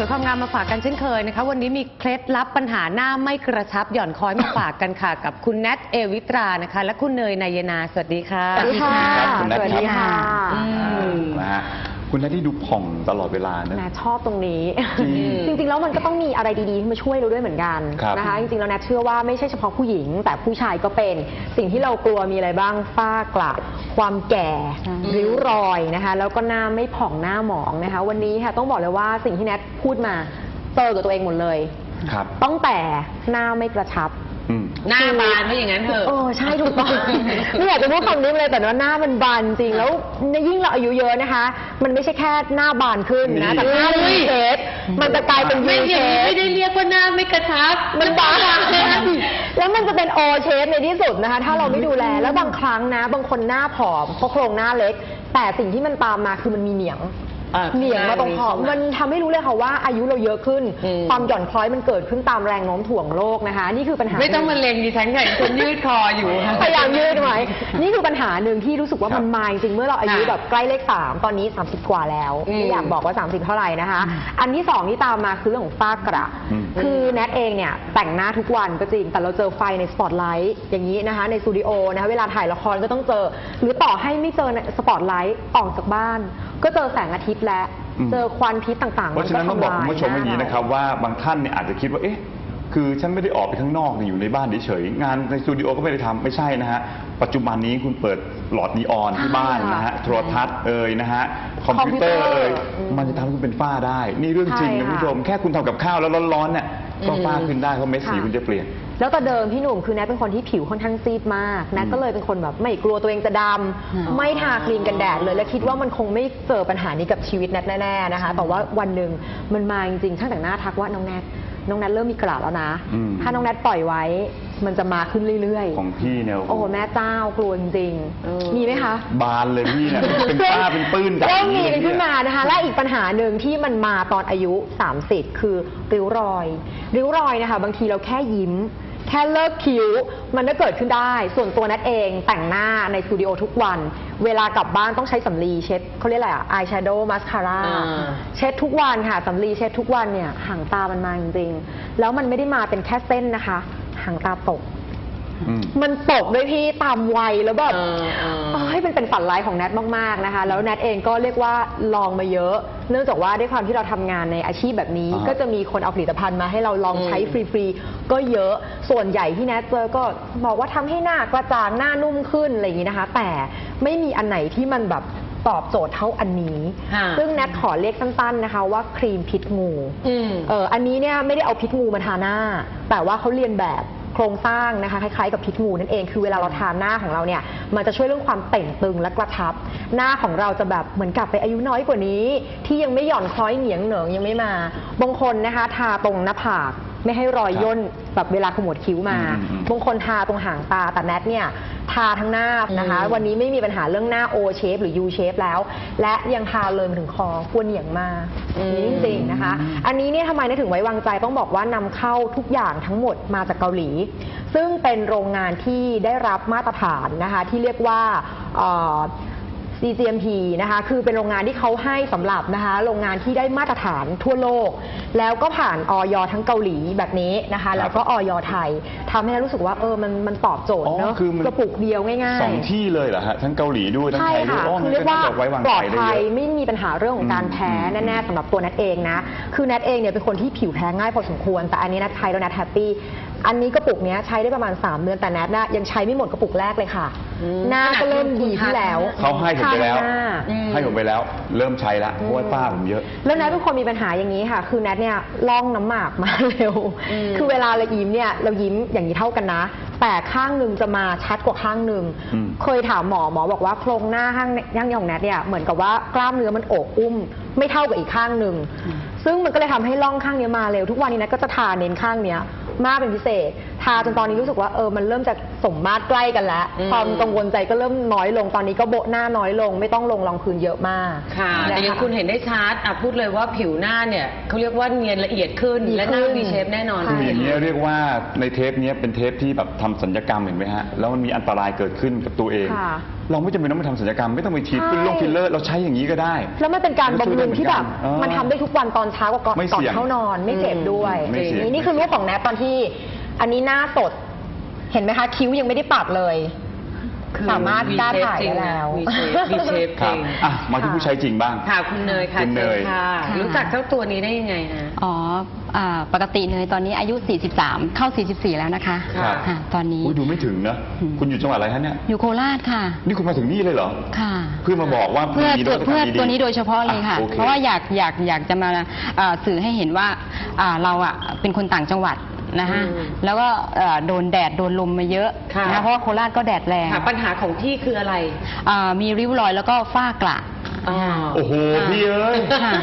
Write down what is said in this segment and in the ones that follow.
สวยความงามมาฝากกันเช่นเคยนะคะ วันนี้มีเคล็ดลับปัญหาหน้าไม่กระชับหย่อนคล้อยมาฝากกันค่ะ กับคุณแนทเอวิตรานะคะ และคุณเนยนายนา สวัสดีค่ะ สวัสดีค่ะครับคุณแนทสวัสดีค่ะอืมนะฮะ คุณแนทที่ดูผ่องตลอดเวลานะแนทชอบตรงนี้จริงจริง ๆ แล้วมันก็ต้องมีอะไรดีๆที่มาช่วยเราด้วยเหมือนกันครับนะคะ จริงๆแล้วแนทเชื่อว่าไม่ใช่เฉพาะผู้หญิง แต่ผู้ชายก็เป็นสิ่งที่เรากลัวมีอะไรบ้างฝ้ากระความแก่ริ้วรอยนะคะ แล้วก็หน้าไม่ผ่องหน้าหมองนะคะ วันนี้ค่ะต้องบอกเลยว่าสิ่งที่แนทพูดมาเจอกับตัวเองหมดเลย ครับ ตั้งแต่หน้าไม่กระชับ อืม หน้าบานไม่อย่างนั้นเถอะเออใช่ถูกต้อง ไม่อยากจะพูดคำนี้เลยแต่ว่าหน้ามันบานจริงแล้วยิ่งเราอายุเยอะนะคะ มันไม่ใช่แค่หน้าบานขึ้นนะนี่แต่หน้ามันมีเชฟมันจะกลายเป็นไม่ยูอเชย่างนี้ฟ ไม่ได้เรียกว่าหน้าไม่กระชับ มันบานแล้วมันจะเป็นโอเชฟในที่สุดนะคะ ถ้าเราไม่ดูแลแล้วบางครั้งนะ บางคนหน้าผอมเพราะโครงหน้าเล็ก แต่สิ่งที่มันตามมาคือมันมีเหนียง อะเหนียงมาตรงคอมันทำให้รู้เลยค่ะว่าอายุเราเยอะขึ้น อืม ความหย่อนคล้อยมันเกิดขึ้นตามแรงโน้มถ่วงโลกนะคะ นี่คือปัญหา ไม่ต้องมาเลงดิฉันค่ะคนยืดคออยู่ค่ะ พยายามยืดไว้นี่คือปัญหาหนึ่งที่รู้สึกว่าครับมันมาจริงๆเมื่อเราอายุค่ะแบบใกล้เลขสามตอนนี้ 30 กว่าแล้วอืมไม่อยากบอกว่า 30 เท่าไหร่นะคะ อันที่สองที่ตามมาคือเรื่องของฝ้ากระ อืม คือแนทเองเนี่ยแต่งหน้าทุกวันก็จริง แต่เราเจอไฟในสปอตไลท์อย่างนี้นะคะ ในสตูดิโอนะคะเวลาถ่ายละครก็ต้องเจอ หรือต่อให้ไม่เจอในสปอตไลท์ออกจากบ้าน ก็เจอแสงอาทิตย์และอืมเจอควันพิษต่างๆเพราะฉะนั้นต้องบอกทำลคุณผู้ชมอย่างนี้นะครับว่าบางท่านเนี่ยอาจจะคิดว่าเอ๊ะ คือฉันไม่ได้ออกไปข้างนอกเนี่ยอยู่ในบ้านเฉยๆงานในสตูดิโอก็ไม่ได้ทำไม่ใช่นะฮะ ปัจจุบันนี้คุณเปิดหลอดนีออนที่บ้านนะฮะ โทรทัศน์เอ่ยนะฮะ คอมพิวเตอร์เอ่ยอืมมันจะทำให้คุณเป็นฝ้าได้ นี่เรื่องจริงใช่นะค่ะคุณผู้ชม แค่คุณทำกับข้าวแล้วร้อนๆเนี่ยก็ฝ้าขึ้นได้เพราะเม็ดสีค่ะ คุณจะเปลี่ยน แล้วแต่เดิมพี่หนุ่มคือแนทเป็นคนที่ผิวค่อนข้างซีดมากแนทก็เลยเป็นคนแบบไม่กลัวตัวเองจะดำอืม ไม่ทาครีมกันแดดเลย และคิดว่ามันคงไม่เจอปัญหานี้กับชีวิตแนทแน่ๆนะคะ แต่ว่าวันหนึ่งมันมาจริงๆช่างแต่งหน้าทักว่าน้องแนท น้องแนทเริ่มมีกระแล้วนะ อืม ถ้าน้องแนทปล่อยไว้ มันจะมาขึ้นเรื่อยของพี่เนี่ยๆโอ้โหแม่เจ้ากลัวจริงเออ ๆมีไหมคะ บานเลยพี่เนี่ยเป็นฝ้าเป็นปื้นจากเริ่มมีเลยกันขึ้นมานะคะ และอีกปัญหาหนึ่งที่มันมาตอนอายุ 30 คือริ้วรอย ริ้วรอยนะคะ บางทีเราแค่ยิ้ม แค่เลิกคิ้ว มันก็เกิดขึ้นได้ ส่วนตัวนัดเองแต่งหน้าในสตูดิโอทุกวัน เวลากลับบ้านต้องใช้สำลีเช็ดเขาเรียกอะไรอะอายแชโดว์มาสคาร่าอ่า เช็ดทุกวันค่ะสำลีเช็ดทุกวันเนี่ยหางตามันมาจริงๆ แล้วมันไม่ได้มาเป็นแค่เส้นนะคะ หางตาตก อืม มันตกด้วยพี่ตามวัยแล้วแบบ เออเออ เอ้ยมันเป็นฝันร้ายของแนทมาก ๆ นะคะ แล้วแนทเองก็เรียกว่าลองมาเยอะ เนื่องจากว่าด้วยความที่เราทำงานในอาชีพแบบนี้ อ่าฮะก็จะมีคนเอาผลิตภัณฑ์มาให้เราลองใช้อืมฟรี ๆ ก็เยอะ ส่วนใหญ่ที่แนทเจอก็บอกว่าทำให้หน้ากระจ่างหน้านุ่มขึ้นอะไรอย่างนี้นะคะ แต่ไม่มีอันไหนที่มันแบบตอบโจทย์เท่าอันนี้ค่ะซึ่งแนทขอเรียกสั้น ๆ นะคะ ว่าครีมพิษงู อืม เอออันนี้เนี่ยไม่ได้เอาพิษงูมาทาหน้า แต่ว่าเขาเรียนแบบโครงสร้างนะคะคล้ายๆกับพิษงูนั่นเองคือเวลาเราทาหน้าของเราเนี่ยมันจะช่วยเรื่องความเต่งตึงและกระชับ หน้าของเราจะแบบเหมือนกลับไปอายุน้อยกว่านี้ ที่ยังไม่หย่อนคล้อยเหนียงเหนิงยังไม่มาบางคนนะคะทาตรงหน้าผาก ไม่ให้รอยย่นแบบเวลาขมวดคิ้วมาอืมอืมบางคนทาตรงหางตาแต่แนทเนี่ยทาทั้งหน้านะคะ อืม วันนี้ไม่มีปัญหาเรื่องหน้า O shape หรือ U shape แล้ว และยังทาเลยมาถึงคอควรเหนียงมากอืมนี่จริงๆนะคะ อันนี้เนี่ยทำไมนะถึงไว้วางใจต้องบอกว่านำเข้าทุกอย่างทั้งหมดมาจากเกาหลี ซึ่งเป็นโรงงานที่ได้รับมาตรฐานนะคะที่เรียกว่าเอ่อ CGMP นะคะคือเป็นโรงงานที่เขาให้สำหรับนะคะโรงงานที่ได้มาตรฐานทั่วโลก แล้วก็ผ่านออยทั้งเกาหลีแบบนี้นะคะแล้วก็ออยไทยทำให้เรารู้สึกว่าเออมันมันตอบโจทย์อ๋อเนอะคือมัน กระปุกเดียวง่ายๆสองที่เลยเหรอฮะทั้งเกาหลีด้วยทั้งใช่ไทยด้วยค่ะอ๋อคือเรียกว่างั้นไว้วางปลอใจดได้ภัยเยอะ ไม่มีปัญหาเรื่องของการอืมแพ้อืมแน่ๆสำหรับตัวนัทเองนะ คือนัทเองเนี่ยเป็นคนที่ผิวแพ้ง่ายพอสมควร แต่อันนี้นัทใช้แล้วนัทแฮปปี้ อันนี้กระปุกเนี้ยใช้ได้ประมาณ 3 เดือนแต่นัทน่ะยังใช้ไม่หมดกระปุกแรกเลยค่ะอืมหน้าก็เริ่มดีขึ้นแล้วเขาให้ผมไปแล้ว ทาหน้าอืมให้ผมไปแล้ว เริ่มใช้แล้วเพราะว่าฝ้าผมเยอะ แล้วแนทเป็นคนมีปัญหาอย่างนี้ค่ะ คือแนทเนี่ยล่องน้ำหมากมาเร็ว อืมคือเวลาเรายิ้มเนี่ยเรายิ้มอย่างนี้เท่ากันนะ แต่ข้างหนึ่งจะมาชัดกว่าข้างหนึ่ง อืม เคยถามหมอหมอบอกว่าโครงหน้าข้างข้างนี้ของแนทเนี่ยเหมือนกับว่ากล้ามเนื้อมันโอบอุ้ม ไม่เท่ากับอีกข้างหนึ่ง ซึ่งมันก็เลยทำให้ร่องข้างเนี้ยมาเร็ว ทุกวันนี้นทก็จะทาเน้นข้างเนี้ยมากเป็นพิเศษทาจนตอนนี้รู้สึกว่าเออมันเริ่มจะสมมาตรใกล้กันแล้ว อืม ความกังวลใจก็เริ่มน้อยลงตอนนี้ก็โบะหน้าน้อยลง ไม่ต้องลงรองพื้นเยอะมากค่ะนะะ แต่ยังคุณเห็นได้ชัดอะพูดเลยว่าผิวหน้าเนี่ยเขาเรียกว่าเนียนละเอียดขึ้น ดีและหน้าขึ้นวีเชฟแน่นอนใช่คืออย่างนี้ยเรียกว่าในเทปเนี้ยเป็นเทปที่แบบทำสัญญกรรมเห็นไหมฮะ แล้วมันมีอันตรายเกิดขึ้นกับตัวเอง ค่ะเราไม่จำเป็นต้องไปทำสัญญกรรมไม่ต้องไปฉีดใช่ฟิลลงฟิลเลอร์เราใช้อย่างนี้ก็ได้ แล้วมันเป็นการบำรุงที่แบบเออมันทำได้ทุกวันตอนเช้ากับก่อนไม่ก่อนเสี่ยงเข้านอนไม่เจ็บด้วยไม่เสี่ยง นี่นี่คือรูปของแนทตอนที่ อันนี้หน้าสด เห็นไหมคะ คิ้วยังไม่ได้ปัดเลยคือสามารถกล้าถ่ายได้แล้ววีเชฟวีเชฟคจรัริบงอะมาที่ผู้ใช้จริงบ้าง ค่ะคุณเนยค่ะคุณเนย ชิญค่ะ ค่ะ รู้จักเจ้าตัวนี้ได้ยังไงฮะ อ๋ออ่าปกติเนยตอนนี้อายุ 43 เข้า 44 แล้วนะคะครับ ค่ะตอนนี้ อุ้ยดูไม่ถึงนะ อืม คุณอยู่จังหวัดอะไรฮะเนี่ย อยู่โคราชค่ะ นี่คุณมาถึงนี่เลยเหรอ ค่ะ เพื่อมาบอกว่าเพื่อมีนตัววัตกรรมเพื่อดีๆตัวนี้โดยเฉพาะเลยค่ะ อ่โอเพราะว่าอยากอยากอยากจะมาอ่าสื่อให้เห็นว่าอ่าเราอะเป็นคนต่างจังหวัด นะฮะ อืมแล้วก็เอ่อโดนแดดโดนลมมาเยอะค่ะนะคะเพราะว่าโคราชก็แดดแรงค่ะปัญหาของพี่คืออะไรอ่ามีริ้วรอยแล้วก็ฝ้ากระอ๋อ โอ้โหพี่เอ้ยค่ะ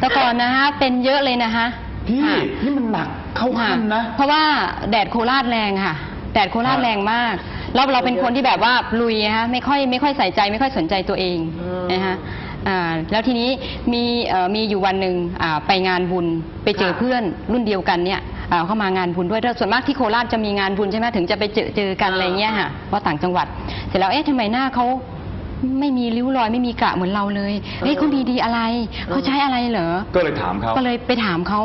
แต่ก่อนนะฮะเป็นเยอะเลยนะคะ พี่ค่ะ นี่มันหนักเข้าขั้นนะ เพราะว่าแดดโคราชแรงค่ะ แดดโคราชครับแรงมากแล้วเราเป็นคนที่แบบว่าลุยฮะไม่ค่อยไม่ค่อยใส่ใจไม่ค่อยสนใจตัวเองอืมนะฮะอ่าแล้วทีนี้มีเอ่อมีอยู่วันหนึ่งอ่าไปงานบุญไปเจอค่ะเพื่อนรุ่นเดียวกันเนี่ย อ่าเข้ามางานบุญด้วยแล้วส่วนมากที่โคราชจะมีงานบุญใช่ไหมถึงจะไปเจอเจอกันอ่าอะไรเงี้ยค่ะว่าต่างจังหวัด เสร็จแล้วเอ๊ะทำไมหน้าเขาไม่มีริ้วรอยไม่มีกระเหมือนเราเลยเฮ้ยเขาดีดีอะไรเขาใช้อะไรเหรอก็เลยถามเขาก็เลยไปถามเขา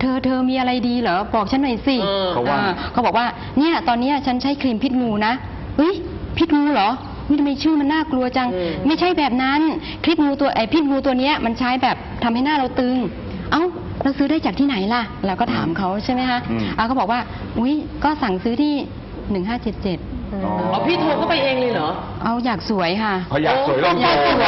เธอเธอมีอะไรดีเหรอบอกฉันหน่อยสิเออเขาว่าอ่เขาบอกว่าเนี่ยตอนเนี้ยฉันใช้ครีมพิษงูนะเฮ้ยพิษงูเหรอนี่ทำไมชื่อมันน่ากลัวจังอืมไม่ใช่แบบนั้นพิษงูตัวไอพิษงูตัวเนี้ยมันใช้แบบทำให้หน้าเราตึง เอ้าเราซื้อได้จากที่ไหนล่ะ เราก็ถามเขาใช่ไหมคะอืม อ่าเขาบอกว่า อุ้ยก็สั่งซื้อที่หนึ่งห้าเจ็ดเจ็ดอ๋อ อ๋อพี่โทรเข้าไปเองเลยเหรอ เอาอยากสวยค่ะ เขาอยากสวยลองอยากสว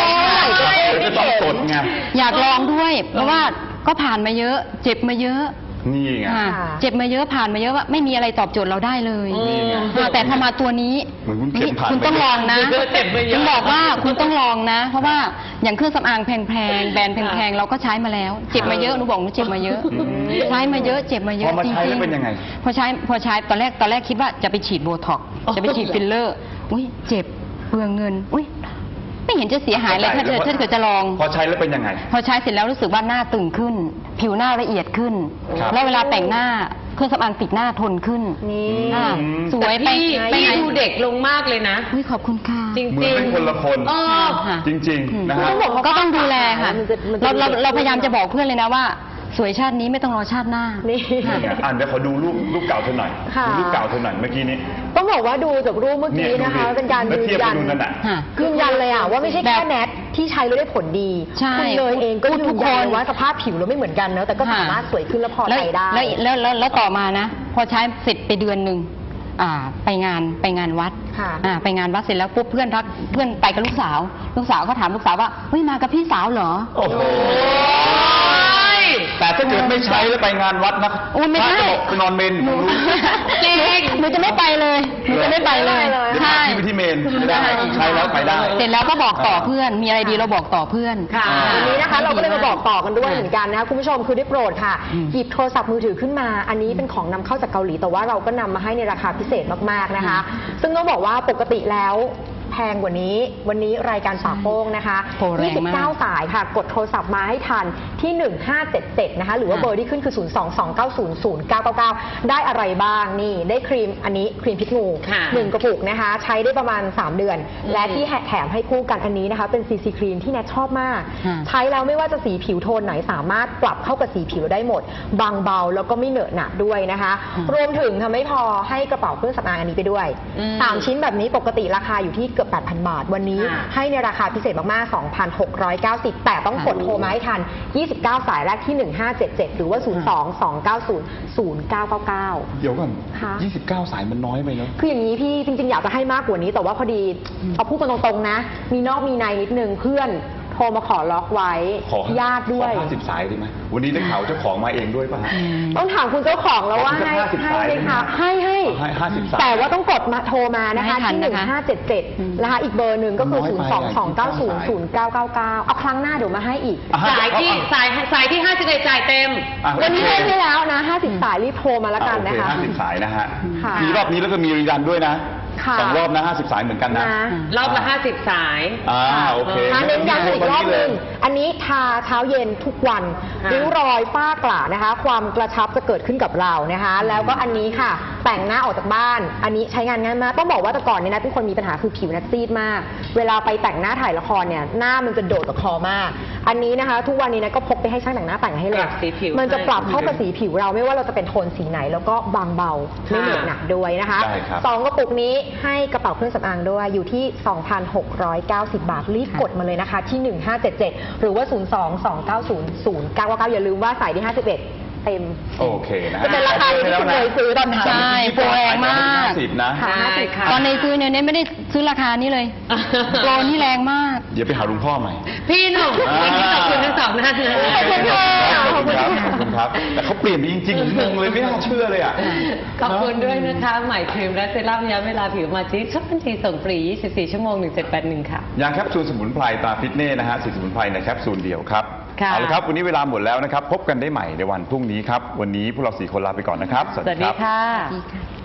ย เดี๋ยวจะต้องกดไง อยากลองด้วย เพราะว่าก็ผ่านมาเยอะ เจ็บมาเยอะนี่ไงค่ะค่ะเจ็บมาเยอะผ่านมาเยอะว่าไม่มีอะไรตอบโจทย์เราได้เลยนี่ไงค่ะแต่พอมาตัวนี้เหมือนคุณเข็มผ่านคุณต้องลองนะเยอะเจ็บมาเยอะ คุณบอกว่าคุณต้องลองนะ เพราะว่า อย่างเครื่องสำอางแพงๆแบรนด์แพงๆเราก็ใช้มาแล้ว เจ็บมาเยอะหนูบอกหนูเจ็บมาเยอะอืมใช้มาเยอะเจ็บมาเยพอะอมาใช้จริแล้วงเป็นยังไงพอใช้พอใช้ตอนแรกตอนแรกคิดว่าจะไปฉีดโบท็อกซ์จะไปฉีดฟิลเลอร์ อุ้ยเจ็บเปลืองเงิน อุ้ยไม่เห็นจะเสียหายเลยถ้าเกิดถ้าเกิดจะลอง พอใช้แล้วเป็นยังไง พอใช้เสร็จแล้วรู้สึกว่าหน้าตึงขึ้น ผิวหน้าละเอียดขึ้น ครับ แล้วเวลาแต่งหน้า เครื่องสำอางปิดหน้าทนขึ้นนี่อ่าอืมสวยไปแต่พี่ไปพี่ไหนดูเด็กลงมากเลยนะ อุ้ยขอบคุณค่ะจริงเหมือนเป็นคนละคน เออ ค่ะ จริง ๆ นะฮะต้องบอกว่าก็ต้องดูแลค่ะ มันจะมันจะ เราเราดูเด็กเราพยายามจะบอกเพื่อนเลยนะว่า สวยชาตินี้ไม่ต้องรอชาติหน้า นี่ นี่ไงอะเดี๋ยวขอดูรูปรูปเก่าเธอหน่อยค่ะ ดูรูปเก่าเธอหน่อยเมื่อกี้นี้ต้องบอกว่าดูจากรูปเมื่อเนี่ยกี้ดูนะคะดิเป็นการแล้วยืเทียบนยักันนดูนั่นน่ะ ค่ะ ยืนยันเลยอะว่าไม่ใช่แค่แบบแนทที่ใช้แล้วได้ผลดีใช่คุณเนยเองก็พูดยืทุนกยันคนว่าสภาพผิวเราไม่เหมือนกันเนอะแต่ก็ค่ะสามารถสวยขึ้นและพอแล้วใจได้แล้วแล้วแล้วแล้วต่อมานะ พอใช้เสร็จไปเดือนหนึ่งอ่าไปงานไปงานวัดค่ะอ่าไปงานวัดเสร็จแล้วปุ๊บเพื่อนทักเพื่อนไปกับลูกสาว ลูกสาวก็ถามลูกสาวว่าเฮ้ยมากับพี่สาวเหรอ โอ้โห แต่ถ้าเกิดไม่ใช้แล้วไปงานวัดนะโอ้ยไม่ได้ พระจะบอกไปนอนเมนอยู่ตรงนู้นจริงหนูจะไม่ไปเลยหนูจะไม่ไปเลยไม่ได้เลยเดี๋ยวใช่พาพี่ไปที่เมนไม่ได้ใช้แล้วไปได้ เสร็จแล้วก็บอกต่อเพื่อน มีอะไรดีเราบอกต่อเพื่อน ค่ะวันนี้นะคะเราก็เลยมาบอกต่อกันด้วยเหมือนกันนะคะคุณผู้ชมคือได้โปรดค่ะอืมหยิบโทรศัพท์มือถือขึ้นมา อันนี้เป็นของนำเข้าจากเกาหลีแต่ว่าเราก็นำมาให้ในราคาพิเศษมากๆนะคะ ซึ่งต้องบอกว่าปกติแล้ว แพงกว่านี้ วันนี้รายการปากโป้งนะคะโปรแรงมาก29 สายค่ะ กดโทรศัพท์มาให้ทันที่ 1577 นะคะ หรือว่าค่ะเบอร์ที่ขึ้นคือ 022900999 ได้อะไรบ้างนี่ ได้ครีมอันนี้ครีมพิษงูค่ะหนึ่งกระปุกนะคะ ใช้ได้ประมาณ 3 เดือน อืมและที่แถมให้คู่กันอันนี้นะคะ เป็นซีซีครีมที่แนทชอบมาก ค่ะ ใช้แล้วไม่ว่าจะสีผิวโทนไหนสามารถปรับเข้ากับสีผิวได้หมด บางเบาแล้วก็ไม่เหนอะหนะด้วยนะคะ อืมรวมถึงทำไม่พอให้กระเป๋าเครื่องสำอางอันนี้ไปด้วย อืม สามชิ้นแบบนี้ปกติราคาอยู่ที่เกือบ8,000 บาท วันนี้ค่ะให้ในราคาพิเศษมาก ๆ 2,690 แต่ต้องกดโทรมาให้ทัน 29 สายแรกที่ 1577 หรือว่า 02-290-0999 เดี๋ยวก่อน ค่ะ 29 สายมันน้อยไปเนอะ คืออย่างนี้พี่จริง ๆ อยากจะให้มากกว่านี้ แต่ว่าพอดีเอาพูดกันตรง ๆ นะ มีนอกมีในนิดนึงเพื่อน โทรมาขอล็อกไว้ขอญาติด้วย ขอห้าสิบสายได้ไหมวันนี้ได้ข่าวเจ้าของมาเองด้วยป่ะฮะ ต้องถามคุณเจ้าของแล้วว่าขอสักให้50ให้สายไหมได้ไหมคะให้ให้ให้50สายแต่ว่าต้องกดมาโทรมานะคะไม่ทันที่หนึ่งนะคะห้าเจ็ดเจ็ดนะคะอีกเบอร์หนึ่งก็คือน้อยศูนไปย์สองสองเก้าศูนย์อะศูนย์เก้าเก้าเก้าเอาครั้งหน้าเดี๋ยวมาให้อีก อะ สายที่สายสายที่51จ่ายเต็ม อะวันนี้โอให้เค ให้แล้วนะห้าสิบสายรีบโทรมาแล้วกันนะคะห้าสิบสายนะฮะค่ะ มีรอบนี้แล้วก็มีรีรันด้วยนะ ค่ะ สองรอบนะห้าสิบสายเหมือนกันนะ นะ รอบละ50สาย อ่าโอเคทาเน้นย้ำอีกรอบหนึ่งเลยอันนี้ทาเช้าเย็นทุกวันค่ะ ริ้วรอยฝ้ากระนะคะ ความกระชับจะเกิดขึ้นกับเรานะคะ แล้วก็อันนี้ค่ะ แต่งหน้าออกจากบ้าน อันนี้ใช้งานง่ายมากต้องบอกว่าแต่ก่อนเนี่ยนะเป็นคนมีปัญหาคือผิวนัดซีดมาก เวลาไปแต่งหน้าถ่ายละครเนี่ยหน้ามันจะโดดกับคอมาก อันนี้นะคะ ทุกวันนี้นะก็พกไปให้ช่างแต่งหน้าแต่งให้เลปยรับสีผิวมันจะให้ปรับเข้ากับสีผิวเราไม่ว่าเราจะเป็นโทนสีไหน แล้วก็บางเบาไม่เหนอะหนักด้วยนะคะได้ครับ สองกระปุกนี้ให้กระเป๋าเครื่องสำอางด้วยอยู่ที่ 2,690 บาทรีบกดมาเลยนะคะที่ 1577 หรือว่า 02-290-0999อย่าลืมว่าสายที่ 51 เต็ม โอเคนะฮะจะเป็นราคาที่คุณเลยซื้อตอนนั้นใช่โปรแรงมาก สิบนะ ค่ะใช่ค่ะ ตอนในซื้อเนี่ยเนี่ยไม่ได้ซื้อราคานี้เลยโปรนี่แรงมาก เดี๋ยวไปหาหลวงพ่อใหม่ พี่หนุ่มวันนี้ขอบคุณทั้งสองท่านนะขอบคุณค่ะ ขอบคุณครับขอบคุณครับ แต่เขาเปลี่ยนไปจริงๆผมงงเลยไม่น่าเชื่อเลยอะ ขอบคุณด้วยนะคะใหม่ครีมและเซรั่มย้ำเวลาผิวมาจิช็อปทันทีส่งฟรี 24 ชั่วโมง 1781 ค่ะ ยาแคปซูลสมุนไพรตราฟิตเน่นะฮะสีสมุนไพรในแคปซูลเดียวครับ ค่ะ เอาละครับ วันนี้เวลาหมดแล้วนะครับ พบกันได้ใหม่ในวันพรุ่งนี้ครับ วันนี้พวกเราสี่คนลาไปก่อนนะครับ สวัสดีค่ะ ดีค่ะ